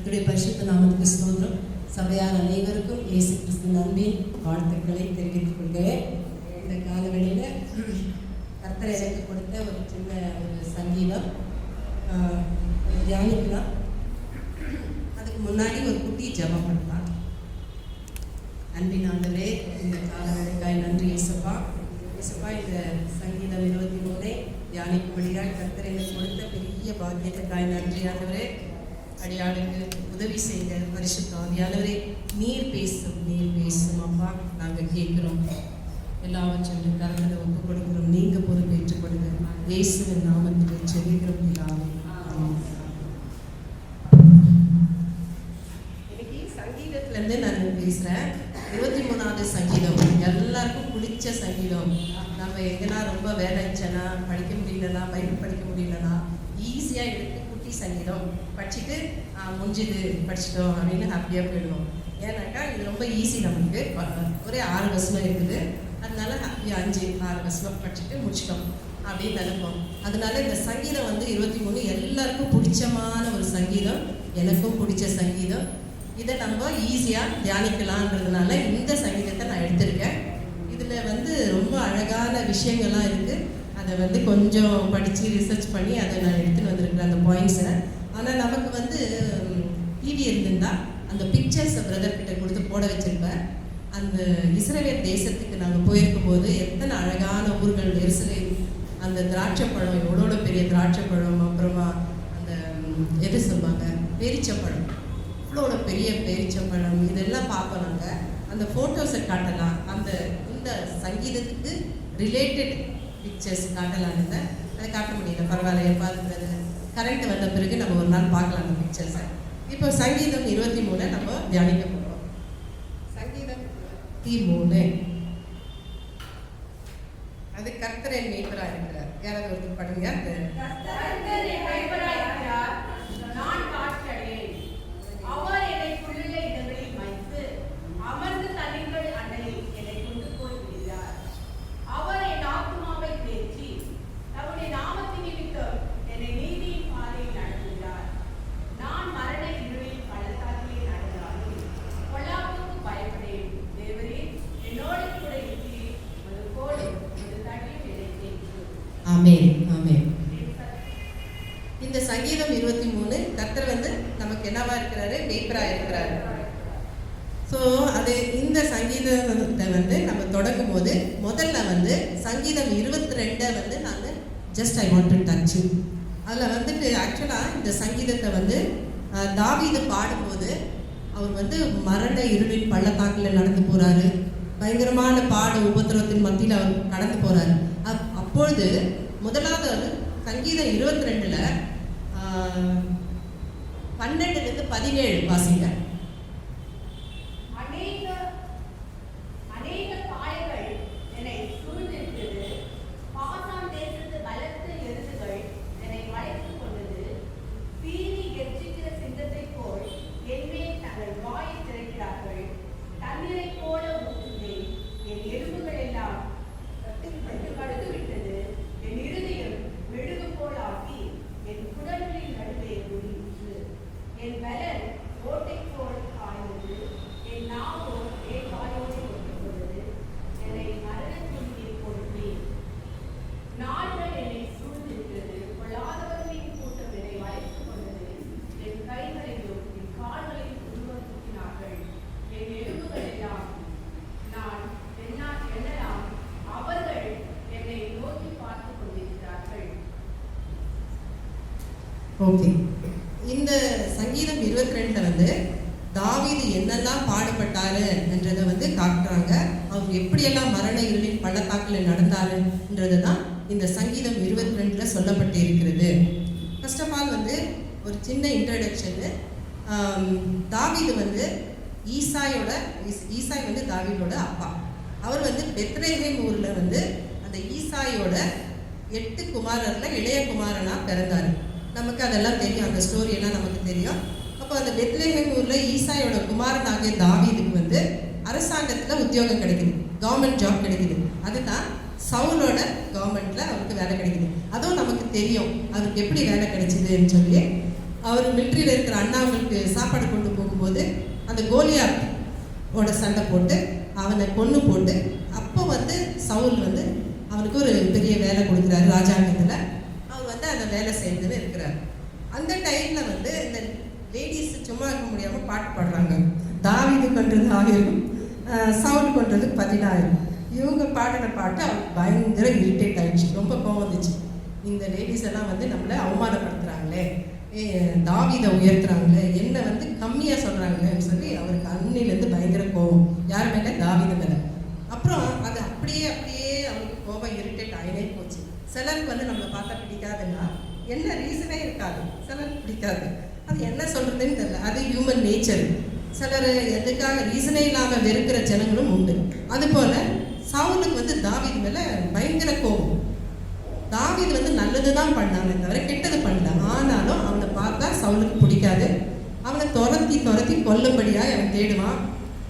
கர்த்தருடைய பரிசுத்த நாமத்துக்கு ஸ்தோத்திரம். சபையார் அனைவருக்கும் இயேசு கிறிஸ்து நம்பின் வாழ்த்துக்களை தெரிவித்துக் கொள்கிறேன். இந்த காலவெளியில் கர்த்தர் எனக்கு கொடுத்த ஒரு சின்ன ஒரு சங்கீதம். தியானிக்கலாம். அதுக்கு முன்னாடி ஒரு குட்டி ஜபம் பண்ணலாம். அன்பின் ஆண்டவே இந்த காலவெளிக்காய் நன்றி இயேசப்பா. இயேசப்பா இந்த சங்கீதம் இருபத்தி மூணை தியானிக்கும்படியாய் கர்த்தர் எனக்கு கொடுத்த பெரிய பாக்கியத்துக்காய் நன்றி ஆண்டவரே. அடியாளுக்கு உதவி செய்த பரிசுத்த ஆவியானவரே நீர் பேசும் நீர் பேசும். அப்பா நாங்கள் கேட்குறோம். எல்லாவற்றையும் கரங்களை ஒப்பு கொடுக்கிறோம் நீங்க பொறுப்பேற்றுக் கொடுங்க இயேசுவின் நாமத்தில் செல்கிறோம் பிதாவே. இன்னைக்கு இருந்து நான் பேசுறேன். இருபத்தி மூணாவது சங்கீதம். எல்லாருக்கும் பிடிச்ச சங்கீதம். நம்ம எங்கன்னா ரொம்ப வேலை இருந்துச்சுன்னா படிக்க முடியலனா பைபிள் படிக்க முடியலனா ஈஸியா எடுத்து குட்டி சங்கீதம். படிச்சுட்டு முடிஞ்சது முடிஞ்சுது படிச்சிட்டோம் அப்படின்னு ஹாப்பியாக போயிடுவோம். ஏன்னாக்கா இது ரொம்ப ஈஸி நமக்கு. ஒரே ஆறு வருஷமாக இருக்குது. அதனால ஹாப்பியாக அஞ்சு ஆறு வருஷமாக படிச்சுட்டு முடிச்சிட்டோம் அப்படின்னு நினைப்போம். அதனால இந்த சங்கீதம் வந்து இருபத்தி மூணு எல்லாருக்கும் பிடிச்சமான ஒரு சங்கீதம். எனக்கும் பிடிச்ச சங்கீதம். இதை நம்ம ஈஸியாக தியானிக்கலான்றதுனால இந்த சங்கீதத்தை நான் எடுத்திருக்கேன். இதில் வந்து ரொம்ப அழகான விஷயங்கள்லாம் இருக்குது அதை வந்து கொஞ்சம் படித்து ரிசர்ச் பண்ணி அதை நான் எடுத்துகிட்டு வந்திருக்கிறேன் அந்த பாயிண்ட்ஸை ஆனால் நமக்கு வந்து டிவி இருந்திருந்தா அந்த பிக்சர்ஸை பிரதர் கிட்ட கொடுத்து போட வச்சிருப்பேன் அந்த இஸ்ரேல் தேசத்துக்கு நாங்கள் போயிருக்கும் போது எத்தனை அழகான ஊர்கள் எருசலேம் அந்த திராட்சை பழம் எவ்வளோ பெரிய திராட்சை பழம் அப்புறமா அந்த எது சொல்லுவாங்க பேரிச்சப்பழம் இவ்வளோ பெரிய பேரிச்சம்பழம் இதெல்லாம் பார்ப்போம் நாங்கள் அந்த ஃபோட்டோஸை காட்டலாம். அந்த இந்த சங்கீதத்துக்கு ரிலேட்டட் பிக்சர்ஸ் காட்டலான்னு அதை காட்ட முடியல. பரவாயில்ல பார்த்துக்கிறது கரண்ட் வந்த பிறகு நம்ம ஒரு நாள் பார்க்கலாம் அந்த பிக்சர்ஸை இப்போ சங்கீதம் இருபத்தி மூணை நம்ம தியானிக்க போகிறோம் சங்கீதம் இருபத்தி மூணு. அது கர்த்தரின் மேய்ப்பராக இருக்கிறார். யாராவது ஒருத்தர் பண்ணுங்க அந்த கர்த்தர் என் கைவராயிருக்கிறார். நான் காற்றடையேன். அவர் என்னை புல்லுள்ள இடங்களில் வைத்து, அமர்ந்த தண்ணீர்கள் அண்டையில் என்னை கொண்டு போய் விடுகிறார். அவர் என் ஆத்துமாவை தேற்றி, தம்முடைய நாமத்தின் நிமித்தம் என்னை நீதியின் பாதையில் நடத்துகிறார். நான் மரண இருளில் பள்ளத்தாக்கிலே நடந்தாலும், பொல்லாப்புக்கு பயப்படேன். தேவரே, என்னோடு கூட இருக்கிறீர். உமது கோலும் உமது தடியும் என்னை தேற்றும். ஆமென் ஆமென் என் சத்- இந்த சங்கீதம் இருபத்தி மூணு கர்த்தர் வந்து நமக்கு என்னவா இருக்கிறாரு மேய்ப்பரா இருக்கிறாரு ஸோ அது இந்த சங்கீதத்தை வந்து நம்ம தொடங்கும் போது முதல்ல வந்து சங்கீதம் இருபத்தி ரெண்டை வந்து நான் just I want to touch அதில் வந்துட்டு ஆக்சுவலாக இந்த சங்கீதத்தை வந்து அஹ், தாவீது பாடும்போது அவர் வந்து மரண இருளின் பள்ளத்தாக்கில் நடந்து போகிறாரு பயங்கரமான பாட உபத்திரவத்தின் மத்தியில் அவர் கடந்து போகிறாரு அப் அப்பொழுது முதலாவது வந்து சங்கீதம் இருபத்தி ரெண்டில் பன்னெண்டுலேருந்து பதினேழு வாசிங்க. ஓகே இந்த சங்கீதம் இருபத்தி ரெண்டுல வந்து தாவீது என்னெல்லாம் பாடுபட்டாரு என்றதை வந்து காட்டுறாங்க. அவர் எப்படியெல்லாம் மரண இருளின் பள்ளத்தாக்கில் நடந்தாருன்றது தான் இந்த சங்கீதம் இருபத்தி ரெண்டுல சொல்லப்பட்டு இருக்கிறது ஃபர்ஸ்ட் ஆஃப் ஆல் வந்து ஒரு சின்ன இன்ட்ரடக்ஷனு தாவீது வந்து ஈசாயோட ஈஸ்- ஈசாய் வந்து தாவீதோட அப்பா. அவர் வந்து பெத்ரேஹேம் ஊரில் வந்து அந்த ஈசாயோட எட்டு குமாரர்ல இளைய குமாரனாக பிறந்தாரு. நமக்கு அதெல்லாம் தெரியும். அந்த ஸ்டோரி எல்லாம் நமக்கு தெரியும். அப்போ அந்த பெத்லேஹேம் ஊரில் ஈசாயோட குமாரனாகிய தாவீதுக்கு வந்து அரசாங்கத்தில் உத்தியோகம் கிடைக்குது. கவர்மெண்ட் ஜாப் கிடைக்குது. அதுதான் சவுலோட கவர்மெண்ட்ல அவருக்கு வேலை கிடைக்குது. அதுவும் நமக்கு தெரியும். அவருக்கு எப்படி வேலை கிடைச்சதுன்னு சொல்லி அவர் மிலிட்ரியில் இருக்கிற அண்ணாவுக்கு சாப்பாடு கொண்டு போகும்போது அந்த கோலியாத் ஓட சண்டை போட்டு அவனை கொன்று போட்டு அப்போ வந்து சவுல் வந்து அவனுக்கு ஒரு பெரிய வேலை கொடுக்குறாரு ராஜாங்கத்தில். அவர் வேலை செய்துன்னு இருக்கிறார். அந்த டைமில் வந்து இந்த லேடிஸ் சும்மா இருக்க முடியாமல் பாட்டு பாடுறாங்க. தாவிது கொன்றது ஆயிரம் சவுண்ட் கொன்றது பதினாயிரம். இவங்க பாடின பாட்டு அவருக்கு பயங்கர இரிட்டேட் ஆயிடுச்சு. ரொம்ப கோவம் வந்துச்சு. இந்த லேடிஸ் எல்லாம் வந்து நம்மளை அவமானப்படுத்துகிறாங்களே தாவிதை உயர்த்துறாங்களே. என்ன வந்து கம்மியாக சொல்கிறாங்களேன்னு சொல்லி அவருக்கு அன்னிலேருந்து பயங்கர கோவம். யார் மேலே? தாவீது மேலே. அப்புறம் அது அப்படியே அப்படியே அவருக்கு கோபம் இரிட்டேட் ஆகினே போச்சு. சிலருக்கு வந்து நம்மளை பார்த்தா பிடிக்காதுன்னா என்ன ரீசனே இருக்காது. சிலருக்கு பிடிக்காது. அது என்ன சொல்கிறதுன்னு தெரியல. அது ஹியூமன் நேச்சர் சிலர் எதுக்காக ரீசனே இல்லாமல் வெறுக்கிற ஜனங்களும் உண்டு. அதுபோல் சவுலுக்கு வந்து தாவீது மேலே பயங்கர கோபம். தாவீது வந்து நல்லது தான் பண்ணானே தவிர கெட்டது பண்ணல. ஆனாலும் அவனை பார்த்தா சவுலுக்கு பிடிக்காது. அவனை துரத்தி துரத்தி கொல்லும்படியா அவன் தேடுவான்.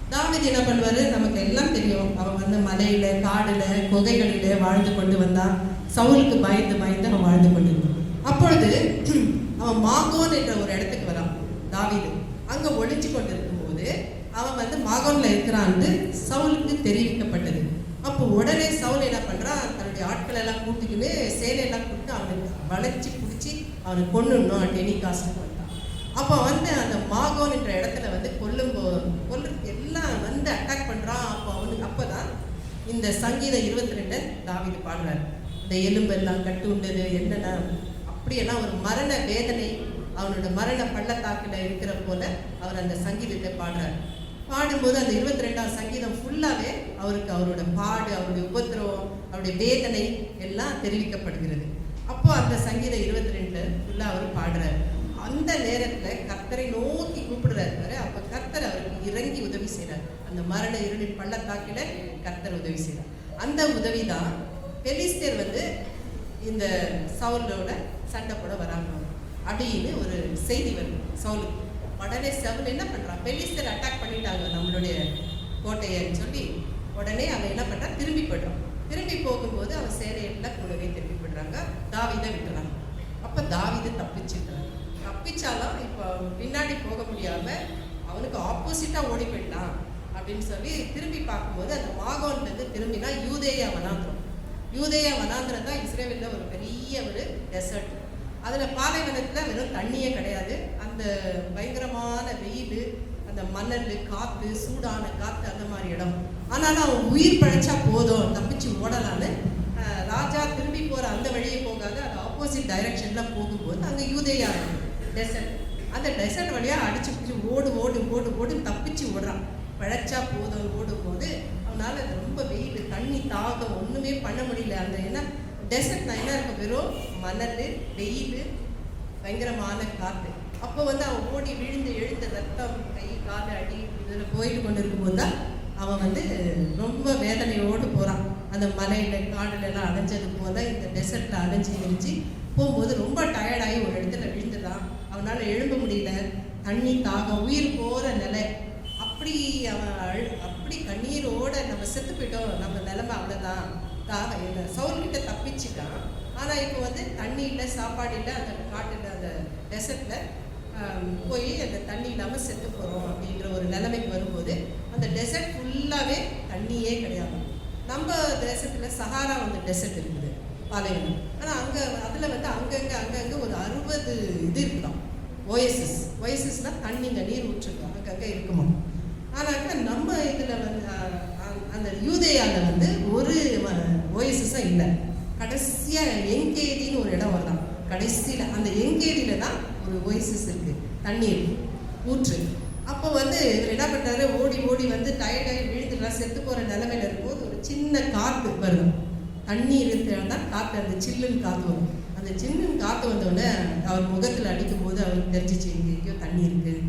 தாவீது என்ன பண்ணுவாரு? நமக்கு எல்லாம் தெரியும். அவன் வந்து மலையில காடுல குகைகளில வாழ்ந்து கொண்டு வந்தான். சவுலுக்கு பயந்து பயந்து அவன் வாழ்ந்து கொண்டிருந்தான். அப்பொழுது அவன் மாகோன் என்ற ஒரு இடத்துக்கு வரான் தாவிது. அங்க ஒழிச்சு கொண்டிருக்கும் போது அவன் வந்து மாகோன்ல இருக்கிறான்னு சவுலுக்கு தெரிவிக்கப்பட்டது. அப்போ உடனே சவுல் என்ன பண்றான் தன்னுடைய ஆட்கள் எல்லாம் கூட்டிக்கிட்டு சேலையெல்லாம் கூப்பிட்டு அவனுக்கு வளைச்சி பிடிச்சி அவனை கொண்டுடணும் டெலிகாஸ்ட் வந்தான் அப்போ வந்து அந்த மாகோன் என்ற இடத்துல வந்து கொல்லும் கொல்லு எல்லாம் வந்து அட்டாக் பண்றான். அப்போ அவனுக்கு அப்பதான் இந்த சங்கீதம் இருபத்தி ரெண்டு தாவிது பாடுறாரு. இந்த எலும்பெல்லாம் கட்டு உண்டது என்னென்ன அப்படியெல்லாம் ஒரு மரண வேதனை அவனோட மரண பள்ளத்தாக்கில் இருக்கிற போல அவர் அந்த சங்கீதத்தை பாடுறாரு. பாடும்போது அந்த இருபத்தி ரெண்டாம் சங்கீதம் ஃபுல்லாகவே அவருக்கு அவரோட பாடு அவருடைய உபத்திரவம் அவருடைய வேதனை எல்லாம் தெரிவிக்கப்படுகிறது. அப்போ அந்த சங்கீதம் இருபத்தி ரெண்டு ஃபுல்லாக அவர் பாடுறாரு. அந்த நேரத்தில் கர்த்தரை நோக்கி கூப்பிடுறாரு அப்போ கர்த்தர் அவருக்கு இறங்கி உதவி செய்கிறார் அந்த மரண இருளின் பள்ளத்தாக்கில கர்த்தர் உதவி செய்கிறார் அந்த உதவி தான் பெலிஸ்தர் வந்து இந்த சவுலோட சண்டை போட வராங்க. அப்படின்னு ஒரு செய்தி வருது சவுலுக்கு. உடனே சவுல் என்ன பண்ணுறான் பெலிஸ்தர் அட்டாக் பண்ணிட்டாங்க நம்மளுடைய கோட்டையன்னு சொல்லி. உடனே அவன் என்ன பண்றான்? திரும்பி போய்ட்டான் திரும்பி போகும்போது அவன் சேரையில கூடவே திரும்பி போயிடுறாங்க. தாவிதை விட்டுறாங்க அப்போ தாவிது தப்பிச்சுட்டான் தப்பிச்சாலும் இப்போ பின்னாடி போக முடியாம அவனுக்கு ஆப்போசிட்டாக ஓடி போயிடலாம் அப்படின்னு சொல்லி திரும்பி பார்க்கும்போது அந்த மாகோன்ல திரும்பினா திரும்பினா யூதேயா வனாந்திரம். யூதேய வனாந்திரம் தான் இஸ்ரேலில் ஒரு பெரிய ஒரு டெசர்ட் அதில் பாலைவனத்தில் வெறும் தண்ணியே கிடையாது. அந்த பயங்கரமான வெயில் அந்த மணல் காற்று சூடான காற்று அந்த மாதிரி இடம். ஆனாலும் அவன் உயிர் பழைச்சா போதும். தப்பிச்சு ஓடலான்னு ராஜா திரும்பி போகிற அந்த வழியே போகாத. அது ஆப்போசிட் டைரக்ஷனில் போகும்போது அங்கே யூதேயா டெசர்ட் அந்த டெசர்ட் வழியாக அடிச்சு பிடிச்சி ஓடு ஓடு ஓடு ஓடு தப்பிச்சு ஓடுறான். பழைச்சா போதும் ஓடும் போது அவனால ரொம்ப வெயில் தண்ணி தாகம் ஒன்றுமே பண்ண முடியல. அந்த என்ன டெசர்ட்னா என்ன இருக்கும் வெறும் மணல் வெயில் பயங்கரமான காற்று அப்போ வந்து அவன் ஓடி விழுந்து எழுந்த ரத்தம் கை கால் அடி இதில் போயிட்டு கொண்டு இருக்கும்போது தான் அவன் வந்து ரொம்ப வேதனையோடு போகிறான் அந்த மலையில் காடுல எல்லாம் அலைஞ்சது போல இந்த டெசர்ட்டில் அலைஞ்சி எரிஞ்சு போகும்போது ரொம்ப டயர்டாகி ஒரு இடத்துல விழுந்துட்டான் அவனால் எழும்ப முடியல. தண்ணி தாகம் உயிர் போகிற நிலை. அப்படி அவன் அழு அப்படி கண்ணீரோட நம்ம செத்து போயிட்டோம். நம்ம நிலைமை அவ்வளோதான் தாக இல்லை சவுல்கிட்ட தப்பிச்சுட்டான். ஆனால் இப்போ வந்து தண்ணி இல்லை சாப்பாடு இல்லை அந்த காட்டில் அந்த டெசர்ட்டில் போய் அந்த தண்ணி இல்லாமல் செத்து போகிறோம் அப்படின்ற ஒரு நிலைமைக்கு வரும்போது அந்த டெசர்ட் ஃபுல்லாகவே தண்ணியே கிடையாது. நம்ம தேசத்தில் சஹாரா வந்து டெசர்ட் இருக்குது பாலைவனம். ஆனால் அங்கே அதில் வந்து அங்கங்கே அங்கங்கே ஒரு அறுபது இது இருக்குதாம் ஓஎஸ்எஸ் ஓஎஸ்எஸ்னால் தண்ணிங்க நீர் ஊற்றுங்க. அங்கங்கே இருக்குமா? ஆனாக்கா நம்ம இதில் வந்து அந்த யூதேயாவில் வந்து ஒரு ஓஎஸ்எஸ்ஸாக இல்லை. கடைசியாக எங்கேதின்னு ஒரு இடம் வரலாம். கடைசியில் அந்த எங்கேதியில் தான் ஒரு ஓஎஸ்எஸ் இருக்குது தண்ணீர் ஊற்று. அப்போ வந்து இவர் என்ன பண்ணுறாரு ஓடி ஓடி வந்து டயர்டாகி விழுந்துடுறா செத்து போகிற நிலமையில இருக்கும்போது ஒரு சின்ன காற்று வரும் தண்ணி இருந்தால் தான் காற்று அந்த சில்லுன்னு காற்று வரும். அந்த சில்லுன்னு காற்று வந்தோடனே அவர் முகத்தில் அடிக்கும் போது அவருக்கு தெரிஞ்சிச்சு எங்கேயோ தண்ணி இருக்குது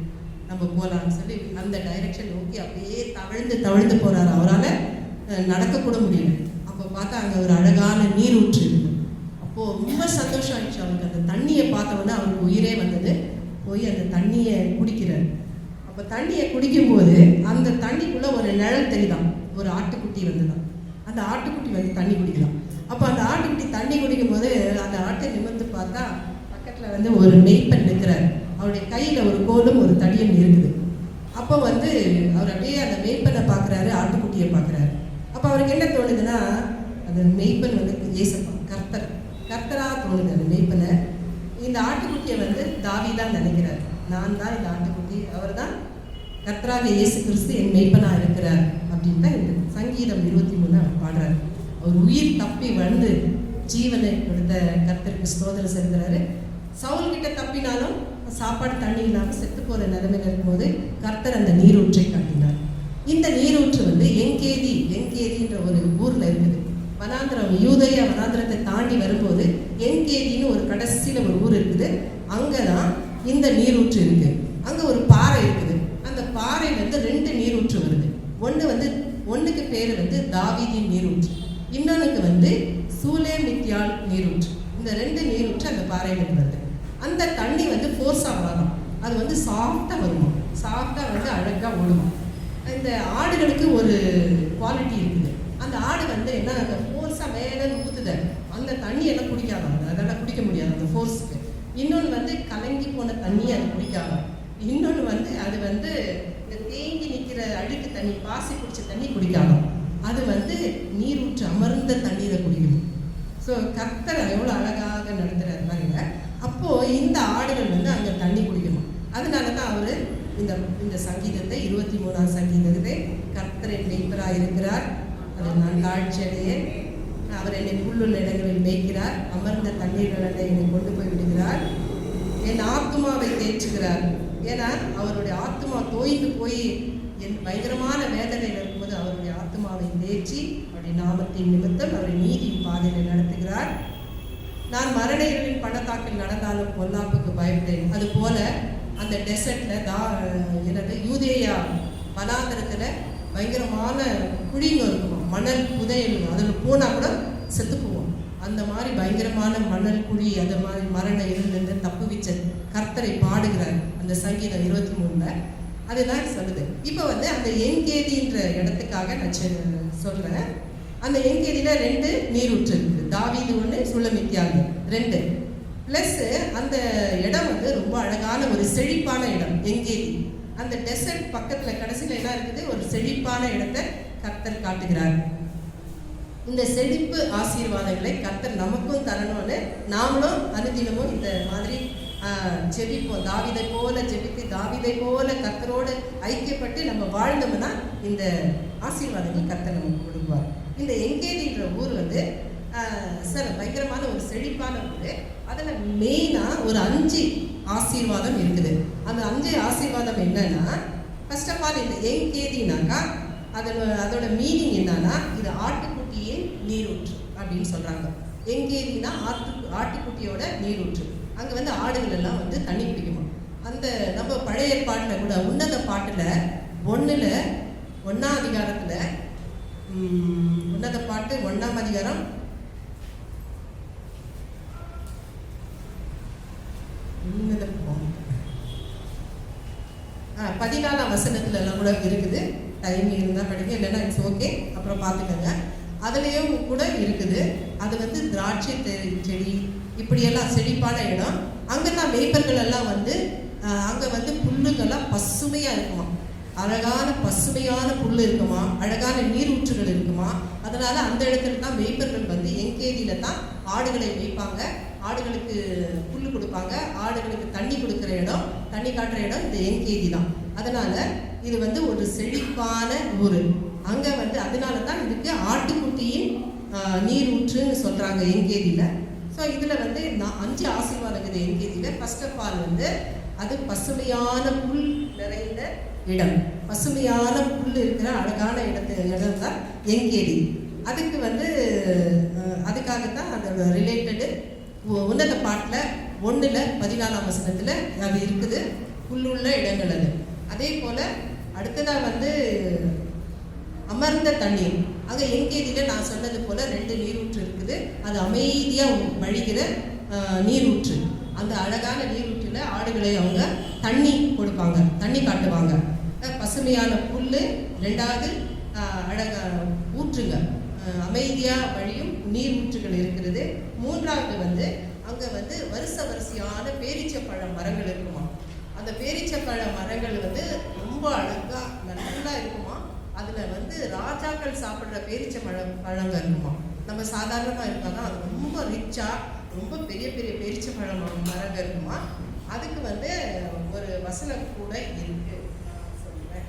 நம்ம போகலான்னு சொல்லி அந்த டைரக்ஷன் நோக்கி அப்படியே தவழ்ந்து தவழ்ந்து போகிறார் அவரால் நடக்கக்கூட முடியல. அப்போ பார்த்தா அங்கே ஒரு அழகான நீர் ஊற்று இருக்கு. அப்போது ரொம்ப சந்தோஷம் ஆயிடுச்சு அவருக்கு. அந்த தண்ணியை பார்த்தவொன்னே உடனே அவருக்கு உயிரே வந்தது. போய் அந்த தண்ணியை குடிக்கிறார். அப்போ தண்ணியை குடிக்கும்போது அந்த தண்ணிக்குள்ளே ஒரு நிழல் தெரியுதான் ஒரு ஆட்டுக்குட்டி வந்துதான் அந்த ஆட்டுக்குட்டி வந்து தண்ணி குடிக்கலாம். அப்போ அந்த ஆட்டுக்குட்டி தண்ணி குடிக்கும்போது அந்த ஆட்டை நிமிர்ந்து பார்த்தா பக்கத்தில் வந்து ஒரு மெய்ப்பெண் நிற்கிறார் அவருடைய கையில் ஒரு கோலும் ஒரு தடியும் இருக்குது அப்போ வந்து அவர் அப்படியே அந்த மெய்ப்பனை பார்க்குறாரு ஆட்டுக்குட்டியை பார்க்குறாரு. அப்போ அவருக்கு என்ன தோணுதுன்னா அந்த மெய்ப்பன் வந்து ஏசப்பா கர்த்தர். கர்த்தராக தோணுது அந்த மெய்ப்பனை. இந்த ஆட்டுக்குட்டியை வந்து தாவி தான் நினைக்கிறார். நான் தான் இந்த ஆட்டுக்குட்டி. அவர் தான் கர்த்தராக இயேசு கிறிஸ்து என் மெய்ப்பனாக இருக்கிறார் அப்படின்னு தான் இந்த சங்கீதம் இருபத்தி மூணு அவர் பாடுறாரு. அவர் உயிர் தப்பி வந்து ஜீவனை கொடுத்த கர்த்தருக்கு சோதனை செலுத்துறாரு. சவுல் கிட்ட தப்பினாலும் சாப்பாடு தண்ணி இல்லாமல் செத்து போகிற நிலைமையில இருக்கும்போது கர்த்தர் அந்த நீரூற்றை காட்டினார் இந்த நீரூற்று வந்து எங்கேதி எங்கேதின்ற ஒரு ஊரில் இருக்குது. வனாந்திரம் யூதய வனாந்திரத்தை தாண்டி வரும்போது எங்கேதின்னு ஒரு கடைசியில் ஒரு ஊர் இருக்குது. அங்கே தான் இந்த நீரூற்று இருக்கு. அங்கே ஒரு பாறை இருக்குது. அந்த பாறையிலேருந்து ரெண்டு நீரூற்று வருது. ஒன்று வந்து ஒன்றுக்கு பேர் வந்து தாவீதின் நீரூற்று. இன்னொன்றுக்கு வந்து சூலே மித்யால் நீரூற்று. இந்த ரெண்டு நீரூற்று அந்த பாறையில் வருது. அந்த தண்ணி வந்து ஃபோர்ஸாக வராதாம் அது வந்து சாஃப்டாக வருமா. சாஃப்டாக வந்து அழகாக ஓடுமா. இந்த ஆடுகளுக்கு ஒரு குவாலிட்டி இருக்குது. அந்த ஆடு வந்து என்ன அந்த ஃபோர்ஸாக மேலே ஊற்றுத அந்த தண்ணி எல்லாம் குடிக்காதாம் அதெல்லாம் குடிக்க முடியாது அந்த ஃபோர்ஸுக்கு இன்னொன்று வந்து கலங்கி போன தண்ணி அது குடிக்காதாம் இன்னொன்று வந்து அது வந்து இந்த தேங்கி நிற்கிற அழுக்கு தண்ணி பாசி பிடிச்ச தண்ணி குடிக்காதாம் அது வந்து நீரூற்று அமர்ந்த தண்ணீரை குடிக்கணும் ஸோ கத்தரை எவ்வளோ அழகாக நடத்துகிற மாதிரி இந்த ஆடுகள் வந்து அங்கே தண்ணி குடிக்கணும். அதனால தான் அவர் இந்த இந்த சங்கீதத்தை இருபத்தி மூணாம் சங்கீதத்தை கர்த்தரின் மெய்ப்பராக இருக்கிறார். அவர் நான் தாழ்ச்சியடையேன் அவர் என்னை புல்லுள்ள இடங்களில் மேய்க்கிறார். அமர்ந்த தண்ணீர்களை என்னை கொண்டு போய் விடுகிறார். என் ஆத்மாவை தேய்ச்சுக்கிறார் ஏன்னா அவருடைய ஆத்மா தோய்ந்து போய் என் பயங்கரமான வேதனையில் இருக்கும்போது அவருடைய ஆத்மாவை தேய்ச்சி அவருடைய நாமத்தின் நிமித்தம் அவரை நீதியின் பாதையில் நடத்துகிறார். நான் மரண இருளின் பள்ளத்தாக்கில் நடந்தாலும் பொல்லாப்புக்கு பயப்படேன் அது போல அந்த டெசர்ட்ல தா என்னது யூதேயா வனாந்தரத்துல பயங்கரமான குழிங்க இருக்கும். மணல் புதையல் அதில் போனால் கூட செத்து போவோம். அந்த மாதிரி பயங்கரமான மணல் குழி அந்த மாதிரி மரண இருளிலிருந்து தப்பு வச்ச கர்த்தரை பாடுகிறார் அந்த சங்கீதம் இருபத்தி மூணுல. அதுதான் சொல்லுது. இப்போ வந்து அந்த எங்கேதின்ற இடத்துக்காக நான் செ- சொல்றேன். அந்த எங்கேதியில் ரெண்டு நீரூற்று இருக்குது. தாவீது ஒன்று சுள்ளமித்தியாது ரெண்டு. ப்ளஸ் அந்த இடம் வந்து ரொம்ப அழகான ஒரு செழிப்பான இடம் எங்கேதி அந்த டெசர்ட் பக்கத்தில் கடைசியில் என்ன இருக்குது? ஒரு செழிப்பான இடத்தை கர்த்தர் காட்டுகிறார். இந்த செழிப்பு ஆசீர்வாதங்களை கர்த்தர் நமக்கும் தரணும்னு நாமளும் அனுதினமும் இந்த மாதிரி ஜெபிப்போம். தாவிதை போல ஜெபித்து தாவிதை போல கர்த்தரோடு ஐக்கியப்பட்டு நம்ம வாழ்ந்தோம்னா இந்த ஆசீர்வாதங்கள் கர்த்தர் நமக்கு கொடுப்பார். இந்த எங்கேதின்ற ஊர் வந்து சார் பயங்கரமான ஒரு செழிப்பான ஊர். அதில் மெயினாக ஒரு அஞ்சு ஆசீர்வாதம் இருக்குது. அந்த அஞ்சு ஆசீர்வாதம் என்னன்னா ஃபர்ஸ்ட் ஆஃப் ஆல் இந்த எங்கேதினாக்கா அதோட அதோட மீனிங் என்னன்னா இது ஆட்டுக்குட்டியே நீரூற்று அப்படின்னு சொல்றாங்க. எங்கேதினா ஆட்டு ஆட்டுக்குட்டியோட நீரூற்று. அங்கே வந்து ஆடுகள் எல்லாம் வந்து தண்ணி பிடிக்குமா அந்த நம்ம பழைய பாட்டில் கூட உன்னத பாட்டில் ஒன்றில் ஒன்னாம் அதிகாரத்தில் உன்னத பாட்டு ஒன்றாம் அதிகாரம் உன்னத ஆ, பதினாலாம் வசனத்துல எல்லாம் கூட இருக்குது டைம் இருந்தால் படிங்க இல்லைன்னா இட்ஸ் ஓகே அப்புறம் பார்த்துக்கோங்க அதுலேயும் கூட இருக்குது. அது வந்து திராட்சை தெ- செடி இப்படியெல்லாம் செழிப்பான இடம். அங்கெல்லாம் மேய்ப்பர்கள் எல்லாம் வந்து அங்கே வந்து புல்லுங்கள்லாம் பசுமையாக இருக்குமா அழகான பசுமையான புல் இருக்குமா? அழகான நீரூற்றுகள் இருக்குமா? அதனால அந்த இடத்துல தான் மேய்ப்பர்கள் வந்து எங்கேதியில தான் ஆடுகளை மேய்ப்பாங்க. ஆடுகளுக்கு புல் கொடுப்பாங்க. ஆடுகளுக்கு தண்ணி கொடுக்குற இடம் தண்ணி காட்டுற இடம் இந்த எங்கேதி தான். அதனால இது வந்து ஒரு செழிப்பான ஊர். அங்க வந்து அதனால தான் இதுக்கு ஆட்டுக்குட்டியின் நீர் நீரூற்றுன்னு சொல்றாங்க எங்கேதியில. ஸோ இதுல வந்து நான் அஞ்சு ஆசீர்வாதம் இருக்குது எங்கேதியில. ஃபர்ஸ்ட் ஆஃப் ஆல் வந்து அது பசுமையான புல் நிறைந்த இடம். பசுமையான புல் இருக்கிற அழகான இடத்து இடம் தான் எங்கேடி? அதுக்கு வந்து அதுக்காக அதுக்காகத்தான் அதோட ரிலேட்டடு உன்னத பாட்டில் ஒன்றில் பதினாலாம் வசனத்தில் அது இருக்குது. புல்லுள்ள இடங்கள் அது. அதே போல் அடுத்ததாக வந்து அமர்ந்த தண்ணீர். அங்கே எங்கேதியில் நான் சொன்னது போல் ரெண்டு நீரூற்று இருக்குது. அது அமைதியாக வழிகிற நீரூற்று. அந்த அழகான நீரூற்றில் ஆடுகளை அவங்க தண்ணி கொடுப்பாங்க தண்ணி காட்டுவாங்க. பசுமையான புல் ரெண்டாவது அஹ், அழகா அமைதியாக அமைதியா வழியும் நீர் ஊற்றுகள் இருக்கிறது. மூன்றாவது வந்து அங்க வந்து வருஷ வரிசையான பேரிச்சப்பழ மரங்கள் இருக்குமா? அந்த பேரிச்சப்பழ மரங்கள் வந்து ரொம்ப அழகா நல்லா இருக்குமா? அதுல வந்து ராஜாக்கள் சாப்பிடுற பேரிச்ச பழம் பழங்க இருக்குமா? நம்ம சாதாரணமா இருக்காதான் அது ரொம்ப ரிச்சா ரொம்ப பெரிய பெரிய பேரிச்ச பழம் மரங்க இருக்குமா? அதுக்கு வந்து ஒரு வசனம் கூட இருக்கு சொல்லுவேன்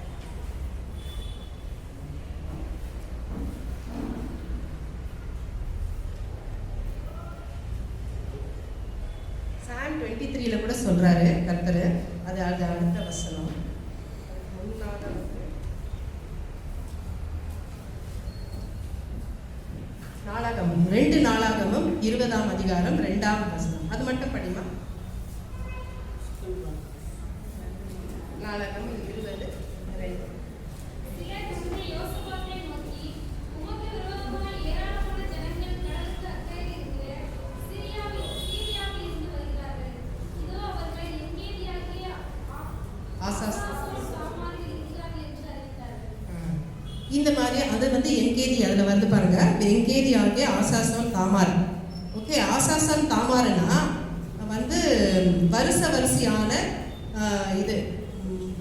சாம் டுவெண்ட்டி த்ரீல கூட சொல்றாரு கர்த்தர் அது அது அடுத்த வசனம் முன்னால வந்து நாளாகமம் ரெண்டு நாளாகமும் இருபதாம் அதிகாரம் ரெண்டாம் வசனம் அது மட்டும் படிமா நாளாகமம் இருபது ரெண்டு சிலர் வந்து யோசபாத்தை நோக்கி, உமக்கு விரோதமாய் ஏராளமான ஜனங்கள் கடலுக்கு அக்கறையில் இருக்கிற சீரியாவில் சீரியாவில் இருந்து வருகிறார்கள். இதோ அவர்கள் ரெண்டாவது வசனம். அது மட்டும் படிமா நாலாம் இருபது அறிவித்தார்கள். இந்த மாதிரி அது வந்து எங்கேதி அதில் வந்து பாருங்க. எங்கேதி ஆகிய ஆசாசம் தாமார். ஓகே ஆசாசம் வந்து வருஷ வரிசையான இது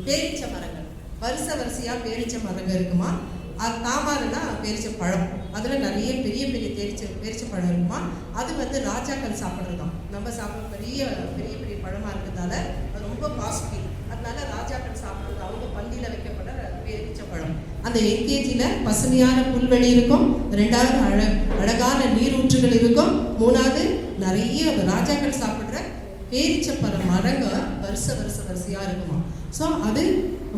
பேரிச்ச மரங்கள். வருஷ வரிசையாக பேரிச்ச மரங்கள் இருக்குமா? அது தாமாருன்னா பேரிச்ச பழம். அதில் நிறைய பெரிய பெரிய பேரிச்ச பேரிச்ச பழம் இருக்குமா? அது வந்து ராஜாக்கள் சாப்பிட்றதாம். நம்ம சாப்பிட்ற பெரிய பெரிய பெரிய பழமாக இருக்கிறதால அது ரொம்ப காஸ்ட்லி அதனால ராஜாக்கள் சாப்பிட்றது அவங்க பள்ளியில் வைக்கப்படுற பேரிச்ச பழம். அந்த எங்கேஜியில் பசுமையான புல்வெளி இருக்கும். ரெண்டாவது அழ அழகான நீரூற்றுகள் இருக்கும். மூணாவது நிறைய ராஜாக்கள் சாப்பிட்ற பேரிச்சப்பழ மரங்க வருஷ வருஷ வரிசையாக இருக்குமா. ஸோ அது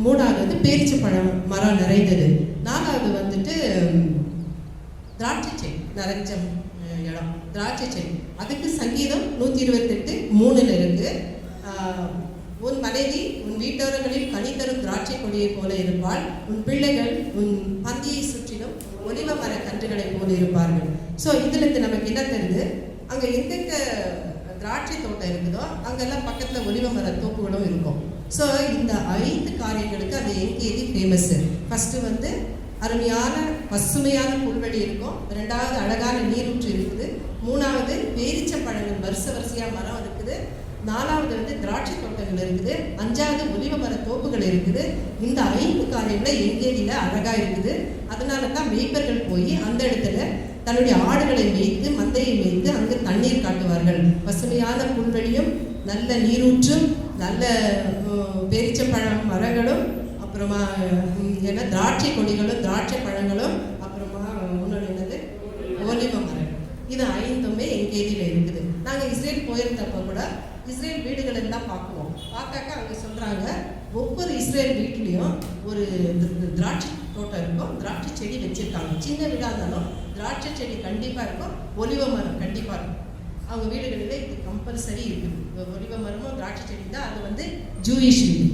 மூணாவது வந்து பேரிச்சப்பழம் மரம் நிறைந்தது. நாலாவது வந்துட்டு திராட்சை செடி நிறைஞ்ச இடம். திராட்சை செடி. அதுக்கு சங்கீதம் நூற்றி இருபத்தெட்டு மூணுல இருக்கு. உன் மனைவி உன் வீட்டோரங்களில் கனி தரும் திராட்சை கொடியை போல இருப்பாள். உன் பிள்ளைகள் உன் பந்தியை சுற்றிலும் ஒலிவ மர கன்றுகளை போல இருப்பார்கள். ஸோ இதுல இருந்து நமக்கு என்ன தெரியுது? அங்கே எங்கெங்க திராட்சை தோட்டம் இருக்குதோ அங்கெல்லாம் பக்கத்தில் ஒலிவ மர தோப்புகளும் இருக்கும். ஸோ இந்த ஐந்து காரியங்களுக்கு அந்த எங்கேதி ஃபேமஸ் ஃபர்ஸ்ட் வந்து அருமையான பசுமையான புல்வெளி இருக்கும். ரெண்டாவது அழகான நீரூற்று இருக்குது. மூணாவது பேரிச்ச பழங்கள் வருஷ வரிசையாக மரம் இருக்குது. நாலாவது வந்து திராட்சை தோட்டங்கள் இருக்குது. அஞ்சாவது ஒலிவ மர தோப்புகள் இருக்குது. இந்த ஐந்து காரியங்களை எங்கேதியில அழகாக இருக்குது. அதனால தான் மேய்ப்பர்கள் போய் அந்த இடத்துல தன்னுடைய ஆடுகளை மேய்த்து மந்தையை மேய்த்து அங்கு தண்ணீர் காட்டுவார்கள். பசுமையான புல்வெளியும் நல்ல நீரூற்றும் நல்ல உம், பேரிச்சப்பழம் மரங்களும் அப்புறமா என்ன திராட்சை கொடிகளும் திராட்சை பழங்களும் அப்புறமா இன்னொன்று என்னது? ஓலிவ மரம் இது ஐந்துமே எங்கேதியில் இருக்குது. நாங்கள் இஸ்ரேல் போயிருந்தப்ப கூட இஸ்ரேல் வீடுகள் எல்லாம் பார்க்குவோம். பார்த்தாக்க அங்கே சொல்கிறாங்க ஒவ்வொரு இஸ்ரேல் வீட்லேயும் ஒரு திராட்சை தோட்டம் இருக்கும். திராட்சை செடி வச்சுருக்காங்க. சின்ன வீடாக இருந்தாலும் திராட்சை செடி கண்டிப்பாக இருக்கும். ஒலிவ மரம் கண்டிப்பாக இருக்கும். அவங்க வீடுகளில் இது கம்பல்சரி இருக்குது. ஒலிவ மரமும் திராட்சை செடி தான். அது வந்து ஜூயிஷ் வீடு.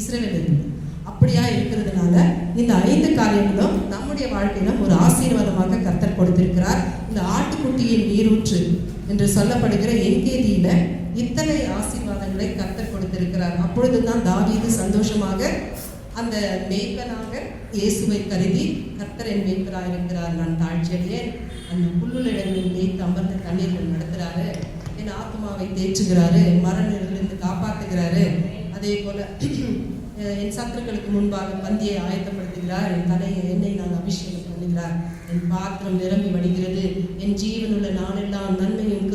இஸ்ரேல் இருக்குது அப்படியா இருக்கிறதுனால இந்த ஐந்து காரியங்களும் நம்முடைய வாழ்க்கையிலும் ஒரு ஆசீர்வாதமாக கத்தர் கொடுத்திருக்கிறார். இந்த ஆட்டுக்குட்டியின் நீரூற்று என்று சொல்லப்படுகிற எங்கேதியில இத்தனை ஆசீர்வாதங்களை கத்தர் கொடுத்திருக்கிறார். அப்பொழுதுதான் தாவீது சந்தோஷமாக அந்த மேய்ப்பனாக இயேசுவை கருதி கத்தர் என் மேய்ப்பராக இருக்கிறார். நான் தாழ்ச்சியடையேன் அந்த புல்லுளிடங்களில் மேய்த்து அமர்ந்து தண்ணீர்கள் நடத்துறாரு. என் ஆத்மாவை தேற்றுகிறாரு. மரணிலிருந்து காப்பாற்றுகிறாரு. அதே போல என் சத்துருக்களுக்கு முன்பாக பந்தியை ஆயத்தப்படுத்துகிறார். என் தலையை என்னை நான் அபிஷேகம் பண்ணுகிறார். என் பாத்திரம் நிரம்பி வடிகிறது. என் ஜீவனுள்ள நானெல்லாம் நன்மையும்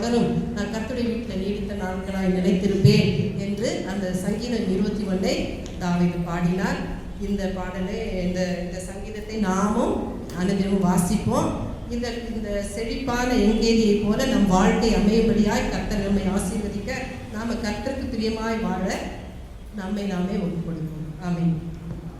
தொடரும் நான் கர்த்தருடைய வீட்டில் நீடித்த நாட்களாய் நிலைத்திருப்பேன் என்று அந்த சங்கீதம் இருபத்தி ஒன்றை தாவிது பாடினார். இந்த பாடலை இந்த இந்த சங்கீதத்தை நாமும் அனுதினமும் வாசிப்போம். இந்த இந்த செழிப்பான எங்கேதியை போல நம் வாழ்க்கை அமையும்படியாய் கர்த்தர் நம்மை ஆசீர்வதிக்க நாம கர்த்தருக்கு பிரியமாய் வாழ நம்மை நாமே ஒப்பு கொடுப்போம் ஆமென்.